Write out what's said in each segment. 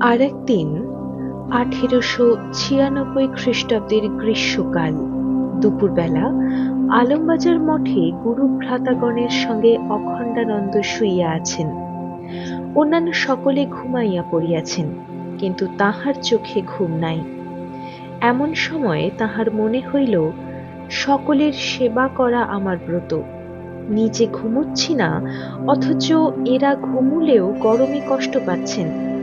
আর একদিন আঠেরোশো ছিয়ানব্বই খ্রিস্টাব্দের গ্রীষ্মকাল। দুপুরবেলা আলমবাজার মঠে গুরু ভ্রাতাগণের সঙ্গে অখণ্ডানন্দ শুইয়া আছেন। অন্যান্য সকলে ঘুমাইয়া পড়িয়াছেন, কিন্তু তাহার চোখে ঘুম নাই। এমন সময়ে তাহার মনে হইল, সকলের সেবা করা আমার ব্রত। নিজে ঘুমুচ্ছি না, অথচ এরা ঘুমুলেও গরমে কষ্ট পাচ্ছেন।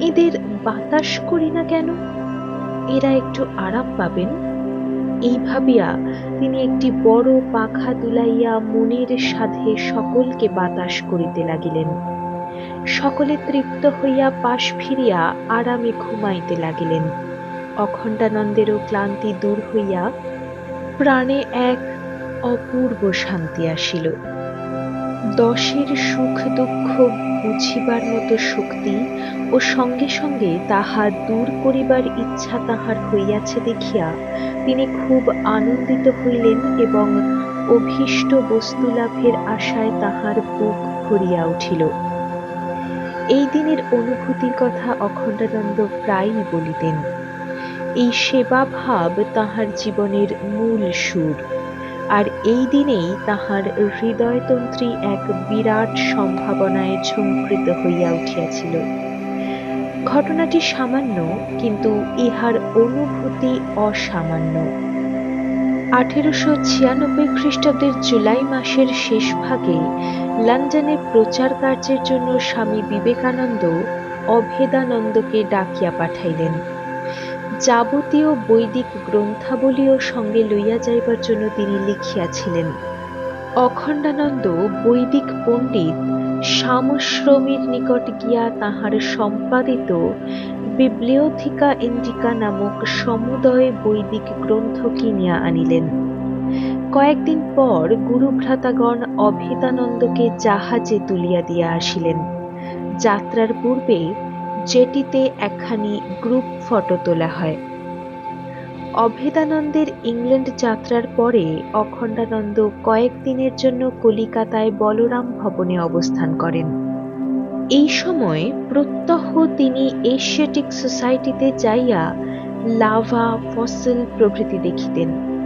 এদের বাতাস করি না কেন? এরা একটু আরাম পাবেন। এই ভাবিয়া তিনি একটি বড় পাখা দুলাইয়া মনের সাধে সকলকে বাতাস করিতে লাগিলেন। সকলে তৃপ্ত হইয়া পাশ ফিরিয়া আরামে ঘুমাইতে লাগিলেন। অখণ্ডানন্দেরও ক্লান্তি দূর হইয়া প্রাণে এক অপূর্ব শান্তি আসিল। দশের সুখ দুঃখ বুঝিবার মতো শক্তি ও সঙ্গে সঙ্গে তাহা দূর করিবার ইচ্ছা তাহার হইয়াছে দেখিয়া তিনি খুব আনন্দিত হইলেন এবং অভীষ্ট বস্তু লাভের আশায় তাহার বুক ভরিয়া উঠিল। এই দিনের অনুভূতির কথা অখণ্ডানন্দ প্রায়ই বলিতেন। এই সেবা ভাব তাহার জীবনের মূল সুর। আর এই দিনেই তাহার হৃদয়তন্ত্রী এক বিরাট সম্ভাবনায় ঝঙ্কৃত হইয়া উঠিয়াছিল। ঘটনাটি সামান্য, কিন্তু ইহার অনুভূতি অসামান্য। আঠেরোশো ছিয়ানব্বই খ্রিস্টাব্দের জুলাই মাসের শেষ ভাগে লন্ডনে প্রচার কার্যের জন্য স্বামী বিবেকানন্দ অভেদানন্দকে ডাকিয়া পাঠাইলেন। যাবতীয় বৈদিক গ্রন্থাবলীও সঙ্গে লইয়া যাইবার জন্য তিনি লিখিয়াছিলেন। অখণ্ডানন্দ বৈদিক পণ্ডিত শ্যামশ্রমীর নিকট গিয়া তাহার সম্পাদিত বিব্লিওথিকা ইন্ডিকা নামক সমুদয় বৈদিক গ্রন্থ কিনিয়া আনিলেন। কয়েকদিন পর গুরুভ্রাতাগণ অভেদানন্দকে জাহাজে তুলিয়া দিয়া আসিলেন। যাত্রার পূর্বে যেটিতে একখানি গ্রুপ ফটো তোলা হয়। অভেদানন্দের ইংল্যান্ড যাত্রার পরে অখণ্ডানন্দ কয়েকদিনের জন্য কলিকাতায় বলরাম ভবনে অবস্থান করেন। এই সময় প্রত্যহ তিনি এশিয়াটিক সোসাইটিতে যাইয়া লাভা ফসল প্রভৃতি দেখিতেন।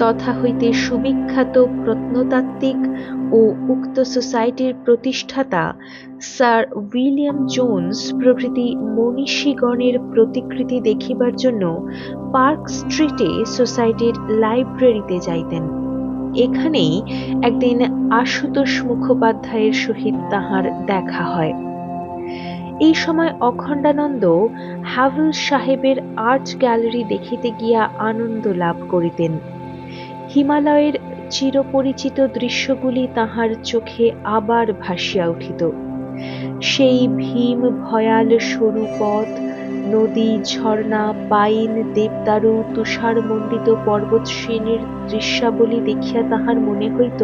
তথা হইতে সুবিখ্যাত প্রত্নতাত্ত্বিক ও উক্ত সোসাইটির প্রতিষ্ঠাতা স্যার উইলিয়াম জোন্স প্রভৃতি মনীষীগণের প্রতিকৃতি দেখিবার জন্য পার্ক স্ট্রিটে সোসাইটির লাইব্রেরিতে যাইতেন। এখানেই একদিন আশুতোষ মুখোপাধ্যায়ের সহিত তাহার দেখা হয়। এই সময় অখণ্ডানন্দ হাভল সাহেবের আর্ট গ্যালারি দেখিতে গিয়া আনন্দ লাভ করিতেন। হিমালয়ের চিরপরিচিত দৃশ্যগুলি তাহার চোখে আবার ভাসিয়া উঠিত। সেই ভীম ভয়াল সরু পথ, নদী, ঝর্ণা, পাইন, দেবদারু, তুষারমণ্ডিত পর্বত শ্রেণির দৃশ্যাবলী দেখিয়া তাহার মনে হইত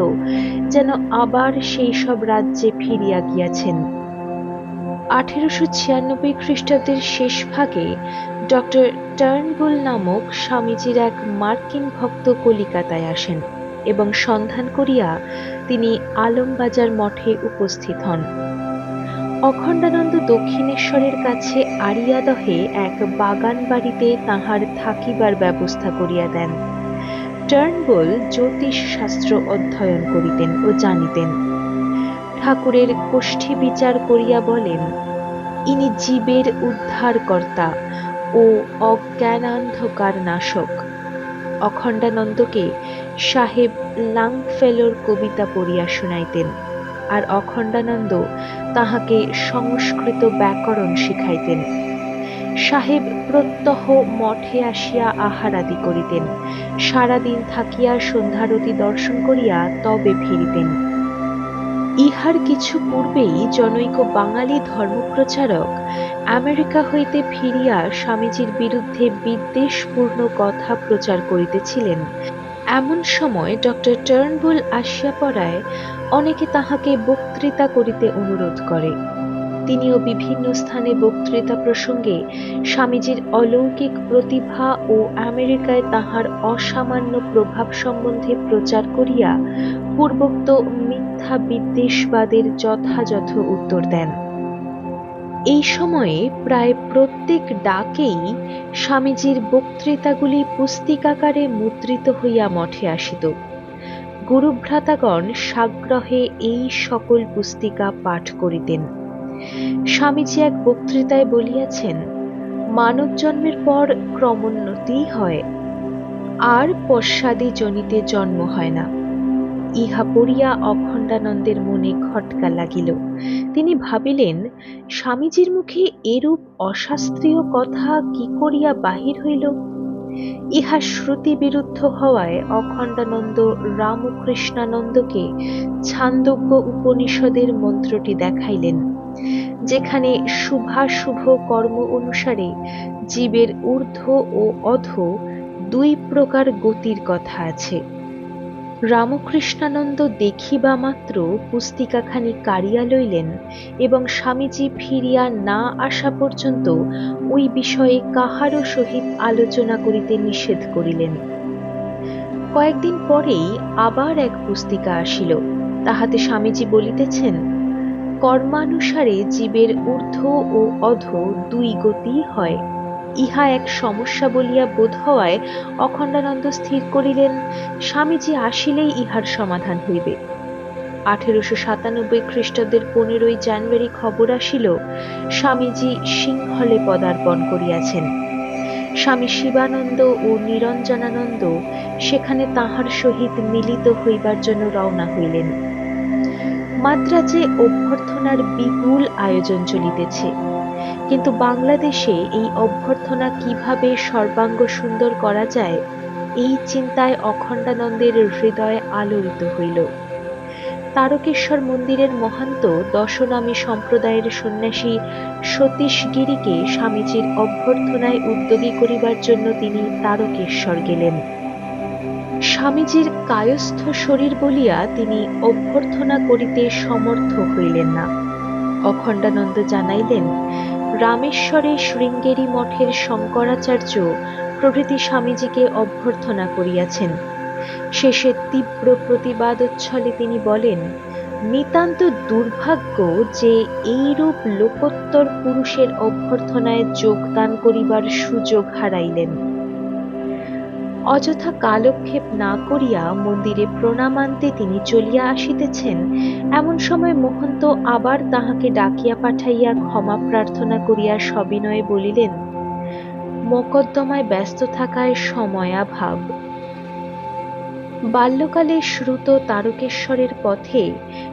যেন আবার সেই সব রাজ্যে ফিরিয়া গিয়াছেন। আঠেরোশো ছিয়ানব্বই খ্রিস্টাব্দের শেষ ভাগে ডক্টর টার্নবুল নামক স্বামীজির এক মার্কিন ভক্ত কলিকাতায় আসেন এবং সন্ধান করিয়া তিনি আলমবাজার মঠে উপস্থিত হন। অখণ্ডানন্দ দক্ষিণেশ্বরের কাছে আরিয়াদহে এক বাগান বাড়িতে তাঁহার থাকিবার ব্যবস্থা করিয়া দেন। টার্নবুল জ্যোতিষ শাস্ত্র অধ্যয়ন করিতেন ও জানিতেন। ঠাকুরের কোষ্ঠী বিচার করিয়া বলেন, ইনি জীবের উদ্ধারকর্তা ও অজ্ঞানান্ধকার নাশক। অখণ্ডানন্দকে সাহেব লাংফেলোর কবিতা পড়িয়া শুনাইতেন আর অখণ্ডানন্দ তাহাকে সংস্কৃত ব্যাকরণ শিখাইতেন। সাহেব প্রত্যহ মঠে আসিয়া আহারাদি করিতেন। সারাদিন থাকিয়া সন্ধ্যারতি দর্শন করিয়া তবে ফিরিতেন। ইহার কিছু পূর্বেই জনৈক বাঙালি ধর্মপ্রচারক আমেরিকা হইতে ফিরিয়া স্বামীজির বিরুদ্ধে বিদ্বেষপূর্ণ কথা প্রচার করিতেছিলেন। এমন সময় ডক্টর টার্নবুল আসিয়া পড়ায় অনেকে তাহাকে বক্তৃতা করিতে অনুরোধ করে। তিনিও বিভিন্ন স্থানে বক্তৃতা প্রসঙ্গে স্বামীজির অলৌকিক প্রতিভা ও আমেরিকায় তাহার অসামান্য প্রভাব সম্বন্ধে প্রচার করিয়া পূর্বোক্ত মিথ্যা বিদ্বেষবাদের যথাযথ উত্তর দেন। এই সময়ে প্রায় প্রত্যেক ডাকেই স্বামীজির বক্তৃতাগুলি পুস্তিকাকারে মুদ্রিত হইয়া মঠে আসিত। গুরুভ্রাতাগণ সাগ্রহে এই সকল পুস্তিকা পাঠ করিতেন। স্বামীজি এক বক্তৃতায় বলিয়াছেন, মানব জন্মের পর ক্রমোন্নতি হয়, আর পশ্চাদি জনিতে জন্ম হয় না। ইহা পড়িয়া অখণ্ডানন্দের মনে খটকা লাগিল। তিনি ভাবিলেন, স্বামীজির মুখে এরূপ অশাস্ত্রীয় কথা কি করিয়া বাহির হইল? ইহা শ্রুতি বিরুদ্ধ হওয়ায় অখণ্ডানন্দ রামকৃষ্ণানন্দকে ছান্দব্য উপনিষদের মন্ত্রটি দেখাইলেন, যেখানে শুভাশুভ কর্ম অনুসারে জীবের ঊর্ধ্ব ও অধ দুই প্রকার গতির কথা আছে। রামকৃষ্ণানন্দ দেখিবা মাত্র পুস্তিকাখানি কাড়িয়া লইলেন এবং স্বামীজি ফিরিয়া না আসা পর্যন্ত ওই বিষয়ে কাহারও সহিত আলোচনা করিতে নিষেধ করিলেন। কয়েকদিন পরেই আবার এক পুস্তিকা আসিল, তাহাতে স্বামীজি বলিতেছেন, কর্মানুসারে জীবের ঊর্ধ্ব ও অধ দুই গতি হয়। ইহা এক সমস্যা বলিয়া বোধ হওয়ায় অখণ্ডানন্দ স্থির করিলেন, স্বামীজি আসিলেই ইহার সমাধান হইবে। আঠেরোশো সাতানব্বই খ্রিস্টাব্দের পনেরোই জানুয়ারি খবর আসিল, স্বামীজি সিংহলে পদার্পণ করিয়াছেন। স্বামী শিবানন্দ ও নিরঞ্জনানন্দ সেখানে তাহার সহিত মিলিত হইবার জন্য রওনা হইলেন। মাদ্রাজে অভ্যর্থনার বিপুল আয়োজন চলিতেছে। কিন্তু বাংলাদেশে এই অভ্যর্থনা কীভাবে সর্বাঙ্গ সুন্দর করা যায়, এই চিন্তায় অখণ্ডানন্দের হৃদয় আলোড়িত হইল। তারকেশ্বর মন্দিরের মহান্ত দশনামী সম্প্রদায়ের সন্ন্যাসী সতীশ গিরিকে স্বামীজির অভ্যর্থনায় উদ্যোগী করিবার জন্য তিনি তারকেশ্বর গেলেন। স্বামীজির কায়স্থ শরীর বলিয়া তিনি অভ্যর্থনা করিতে সমর্থ হইলেন না। অখণ্ডানন্দ জানাইলেন রামেশ্বরে শৃঙ্গেরি মঠের শঙ্করাচার্য প্রভৃতি স্বামীজিকে অভ্যর্থনা করিয়াছেন। শেষে তীব্র প্রতিবাদোচ্ছলে তিনি বলেন, নিতান্ত দুর্ভাগ্য যে এইরূপ লোকোত্তর পুরুষের অভ্যর্থনায় যোগদান করিবার সুযোগ হারাইলেন। অযথা কালক্ষেপ না করিয়া মন্দিরে প্রণামান্তে তিনি চলিয়া আসিতেছেন, এমন সময় মহন্ত আবার তাহাকে ডাকিয়া পাঠাইয়া ক্ষমা প্রার্থনা করিয়া সবিনয়ে বলিলেন, মকদ্দমায় ব্যস্ত থাকায় সময়াভাব। বাল্যকালে শ্রুত তারকেশ্বরের পথে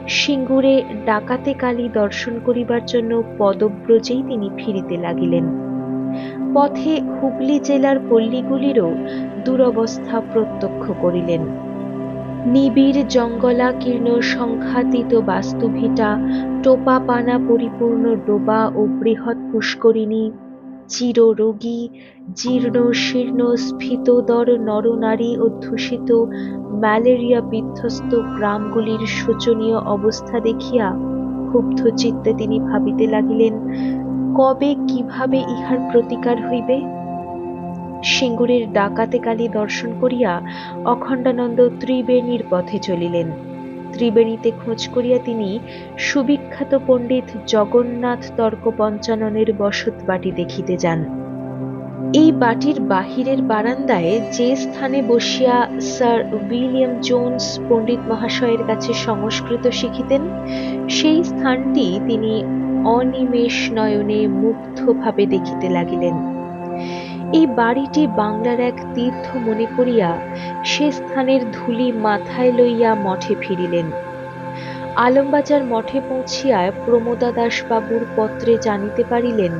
সিঙ্গুরে ডাকাতে কালী দর্শন করিবার জন্য পদব্রজেই তিনি ফিরিতে লাগিলেন। পথে হুগলি জেলার পল্লীগুলিরও দুরবস্থা প্রত্যক্ষ করিলেন। নিবিড় জঙ্গলাকীর্ণ সংখ্যাতীত বাস্তুভিটা টোপা পানা পরিপূর্ণ ডোবা ও বৃহৎ পুষ্করিণী, চিররোগী, জীর্ণ শীর্ণ স্ফীতদর নরনারী অধ্যুষিত ম্যালেরিয়া বিধ্বস্ত গ্রামগুলির শোচনীয় অবস্থা দেখিয়া ক্ষুব্ধ চিত্তে তিনি ভাবিতে লাগিলেন কবে কীভাবে ইহার প্রতিকার হইবে? সিঙ্গুরের ডাকাতে কালী দর্শন করিয়া অখণ্ডানন্দ ত্রিবেণীর পথে চলিলেন। ত্রিবেণীতে খোঁজ করিয়া তিনি সুবিখ্যাত পণ্ডিত জগন্নাথ তর্ক পঞ্চাননের বসত বাটি দেখিতে যান। এই বাটির বাহিরের বারান্দায় যে স্থানে বসিয়া স্যার উইলিয়াম জোন্স পণ্ডিত মহাশয়ের কাছে সংস্কৃত শিখিতেন, সেই স্থানটি তিনি অনিমেষ নয়নে মুগ্ধভাবে দেখিতে লাগিলেন। এই বাড়িটি বাংলার এক তীর্থ মনে করিয়া সে স্থানের ধুলি মাথায় লইয়া মঠে ফিরিলেন। আলমবাজার মঠে পৌঁছিয়া প্রমোদা দাসবাবুর পত্রে জানিতে পারিলেন,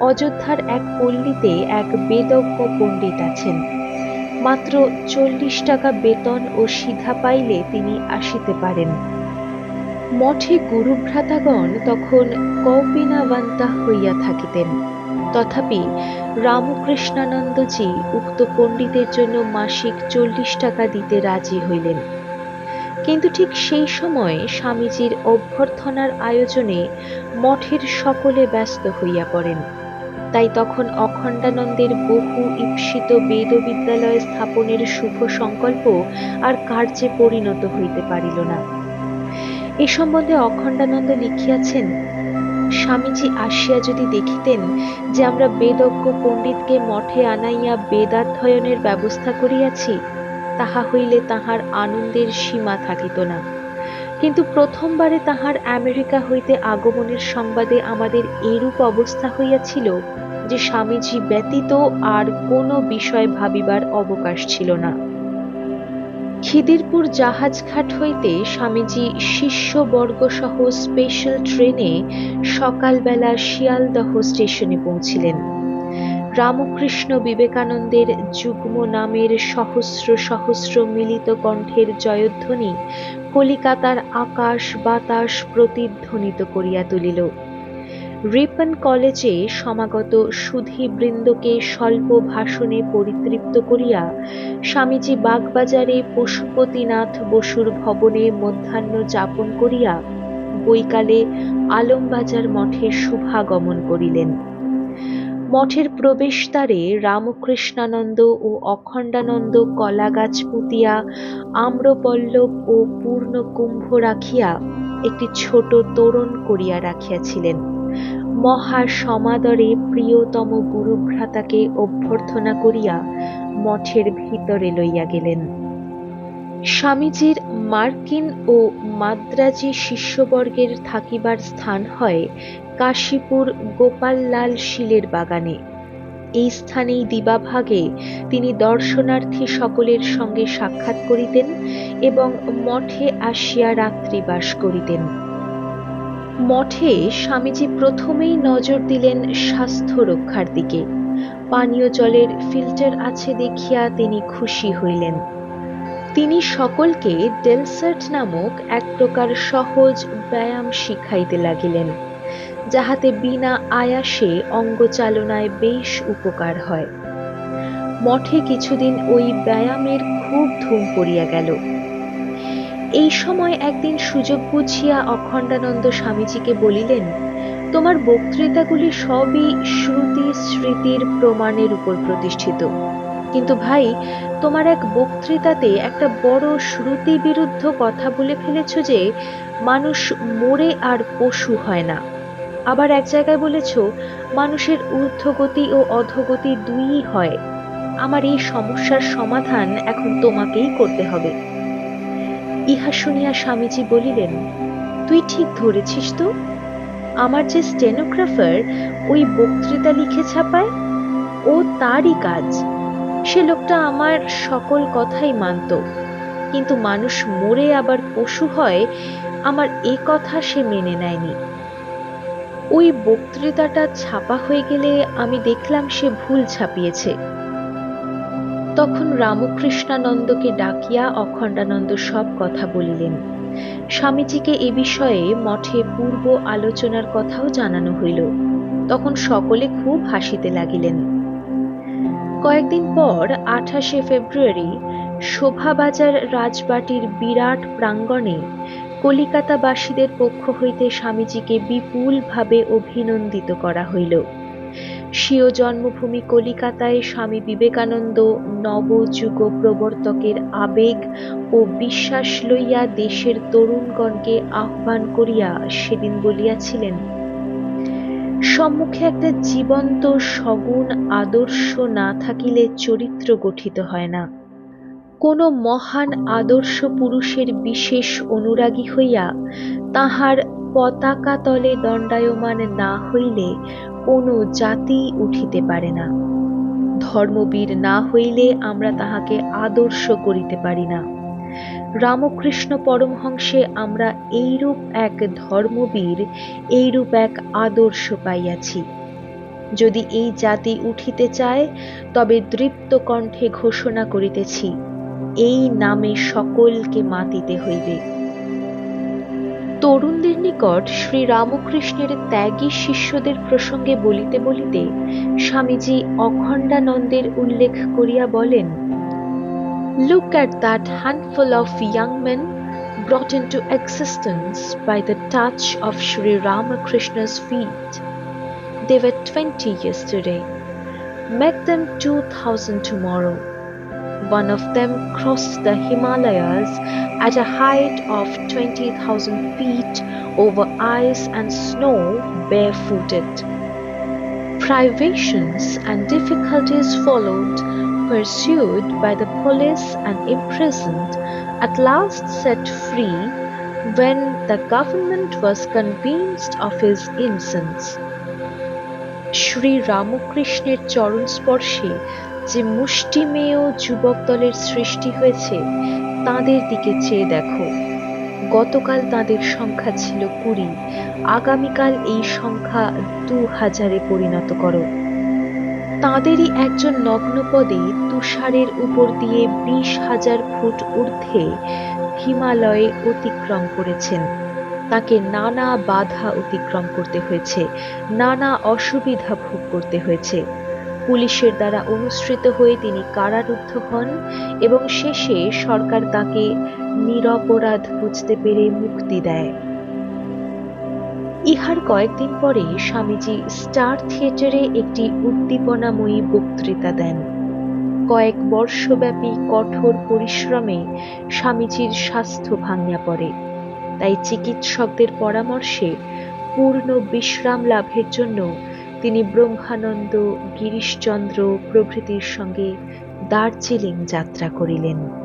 অযোধ্যার এক পল্লীতে এক বেদজ্ঞ পণ্ডিত আছেন। মাত্র চল্লিশ টাকা বেতন ও সিধা পাইলে তিনি আসিতে পারেন। মঠে গুরুভ্রাতাগণ তখন কৌপিনাবান্তা হইয়া থাকিতেন। তথাপি রামকৃষ্ণানন্দজি উক্ত পণ্ডিতের জন্য মাসিক চল্লিশ টাকা দিতে রাজি হইলেন। কিন্তু ঠিক সেই সময় স্বামীজির অভ্যর্থনার আয়োজনে মঠের সকলে ব্যস্ত হইয়া পড়েন। তাই তখন অখণ্ডানন্দের বহু ঈপ্সিত বেদ বিদ্যালয় স্থাপনের শুভ সংকল্প আর কার্যে পরিণত হইতে পারিল না। এ সম্বন্ধে অখণ্ডানন্দ লিখিয়াছেন, স্বামীজি আসিয়া যদি দেখিতেন যে আমরা বেদজ্ঞ পণ্ডিতকে মঠে আনাইয়া বেদাধ্যয়নের ব্যবস্থা করিয়াছি, তাহা হইলে তাহার আনন্দের সীমা থাকিত না। কিন্তু প্রথমবারে তাহার আমেরিকা হইতে আগমনের সংবাদে আমাদের এরূপ অবস্থা হইয়াছিল যে স্বামীজি ব্যতীত আর কোনো বিষয় ভাবিবার অবকাশ ছিল না। খিদিরপুর জাহাজঘাট হইতে স্বামীজি শিষ্যবর্গ সহ স্পেশাল ট্রেনে সকালবেলা শিয়ালদহ স্টেশনে পৌঁছিলেন। রামকৃষ্ণ বিবেকানন্দের যুগ্ম নামের সহস্র সহস্র মিলিত কণ্ঠের জয়ধ্বনি কলিকাতার আকাশ বাতাস প্রতিধ্বনিত করিয়া তুলিল। রিপন কলেজে সমাগত সুধীবৃন্দকে স্বল্প ভাষণে পরিতৃপ্ত করিয়া স্বামীজি বাগবাজারে পশুপতিনাথ বসুর ভবনে মধ্যাহ্ন যাপন করিয়া বৈকালে আলমবাজার মঠে শুভাগমন করিলেন। মঠের প্রবেশদ্বারে রামকৃষ্ণানন্দ ও অখণ্ডানন্দ কলাগাছ পুঁতিয়া, আম্রপল্লব ও পূর্ণ কুম্ভ রাখিয়া একটি ছোট তোরণ করিয়া রাখিয়াছিলেন। মহা সমাদরে প্রিয়তম গুরুভ্রাতাকে অভ্যর্থনা করিয়া মঠের ভিতরে লইয়া গেলেন। স্বামীজির মার্কিন ও মাদ্রাজি শিষ্যবর্গের থাকিবার স্থান হয় কাশীপুর গোপাললাল শীলের বাগানে। এই স্থানেই দিবাভাগে তিনি দর্শনার্থী সকলের সঙ্গে সাক্ষাৎ করিতেন এবং মঠে আসিয়া রাত্রিবাস করিতেন। মঠে স্বামীজি প্রথমেই নজর দিলেন স্বাস্থ্য রক্ষার দিকে। পানীয় জলের ফিল্টার আছে দেখিয়া তিনি খুশি হইলেন। তিনি সকলকে ডেলসার্ট নামক এক প্রকার সহজ ব্যায়াম শিখাইতে লাগিলেন, যাহাতে বিনা আয়াসে অঙ্গচালনায় বেশ উপকার হয়। মঠে কিছুদিন ওই ব্যায়ামের খুব ধুম পড়িয়া গেল। এই সময় একদিন সুযোগ বুঝিয়া অখণ্ডানন্দ স্বামীজিকে বলিলেন, তোমার বক্তৃতাগুলি সবই শ্রুতি স্মৃতির প্রমাণের উপর প্রতিষ্ঠিত। কিন্তু ভাই, তোমার এক বক্তৃতাতে একটা বড় শ্রুতি বিরুদ্ধ কথা বলে ফেলেছ যে, মানুষ মরে আর পশু হয় না। আবার এক জায়গায় বলেছ, মানুষের ঊর্ধ্বগতি ও অধোগতি দুইই হয়। আমার এই সমস্যার সমাধান এখন তোমাকেই করতে হবে। ইহা শুনিয়া স্বামীজি বলিলেন, তুই ঠিক ধরেছিস তো? আমার যে স্টেনোগ্রাফার ওই বক্তৃতা লিখে ছাপায়, ও তারই কাজ। সে লোকটা আমার সকল কথাই মানত, কিন্তু মানুষ মরে আবার পশু হয়, আমার এ কথা সে মেনে নেয়নি। ওই বক্তৃতাটা ছাপা হয়ে গেলে আমি দেখলাম সে ভুল ছাপিয়েছে। তখন রামকৃষ্ণানন্দকে ডাকিয়া অখণ্ডানন্দ সব কথা বলিলেন। স্বামীজিকে এ বিষয়ে মঠে পূর্ব আলোচনার কথাও জানানো হইল। তখন সকলে খুব হাসিতে লাগিলেন। কয়েকদিন পর আঠাশে ফেব্রুয়ারি শোভাবাজার রাজবাটির বিরাট প্রাঙ্গণে কলিকাতাবাসীদের পক্ষ হইতে স্বামীজিকে বিপুলভাবে অভিনন্দিত করা হইল। স্বীয় জন্মভূমি কলিকাতায় স্বামী বিবেকানন্দ নবযুগ প্রবর্তকের আবেগ ও বিশ্বাস লইয়া দেশের তরুণগণকে আহ্বান করিয়া সেদিন বলিয়াছিলেন, সম্মুখে একটা জীবন্ত সগুণ আদর্শ না থাকিলে চরিত্র গঠিত হয় না। কোনো মহান আদর্শ পুরুষের বিশেষ অনুরাগী হইয়া তাহার পতাকা তলে দণ্ডায়মান না হইলে কোনো জাতি উঠিতে পারে না। ধর্মবীর না হইলে আমরা তাহাকে আদর্শ করিতে পারি না। রামকৃষ্ণ পরমহংসে আমরা এইরূপ এক ধর্মবীর, এইরূপ এক আদর্শ পাইয়াছি। যদি এই জাতি উঠিতে চায়, তবে দৃপ্ত কণ্ঠে ঘোষণা করিতেছি, এই নামে সকলকে মাতিতে হইবে। তরুণদের নিকট শ্রীরামকৃষ্ণের ত্যাগী শিষ্যদের প্রসঙ্গে বলিতে বলিতে স্বামীজি অখণ্ডানন্দের উল্লেখ করিয়া বলেন look at that handful of young man brought into existence by the touch of Shri Ramakrishna's feet they were twenty years today make them two thousand tomorrow One of them crossed the Himalayas at a height of 20,000 feet over ice and snow barefooted. Privations and difficulties followed, pursued by the police and imprisoned, at last set free when the government was convinced of his innocence. Sri Ramakrishna Charan যে মুষ্টিমেয় যুবক দলের সৃষ্টি হয়েছে, তাদের দিকে চেয়ে দেখো। গতকাল তাদের সংখ্যা ছিল কুড়ি, আগামীকাল এই সংখ্যা দু হাজারে পরিণত করো। তাঁদেরই একজন নগ্নপদে তুষারের উপর দিয়ে বিশ হাজার ফুট ঊর্ধ্বে হিমালয়ে অতিক্রম করেছেন। তাকে নানা বাধা অতিক্রম করতে হয়েছে, নানা অসুবিধা ভোগ করতে হয়েছে। পুলিশের দ্বারা অনুসৃত হয়ে তিনি কারারুদ্ধ হন এবং শেষে সরকার তাকে নিরপরাধ বুঝতে পেরে মুক্তি দেয়। ইহার কয়েকদিন পরে স্বামীজি স্টার থিয়েটারে একটি উদ্দীপনাময়ী বক্তৃতা দেন। কয়েক বর্ষব্যাপী কঠোর পরিশ্রমে স্বামীজির স্বাস্থ্য ভাঙিয়া পড়ে। তাই চিকিৎসকদের পরামর্শে পূর্ণ বিশ্রাম লাভের জন্য তিনি ব্রহ্মানন্দ গিরিশচন্দ্র প্রভৃতির সঙ্গে দার্জিলিং যাত্রা করিলেন।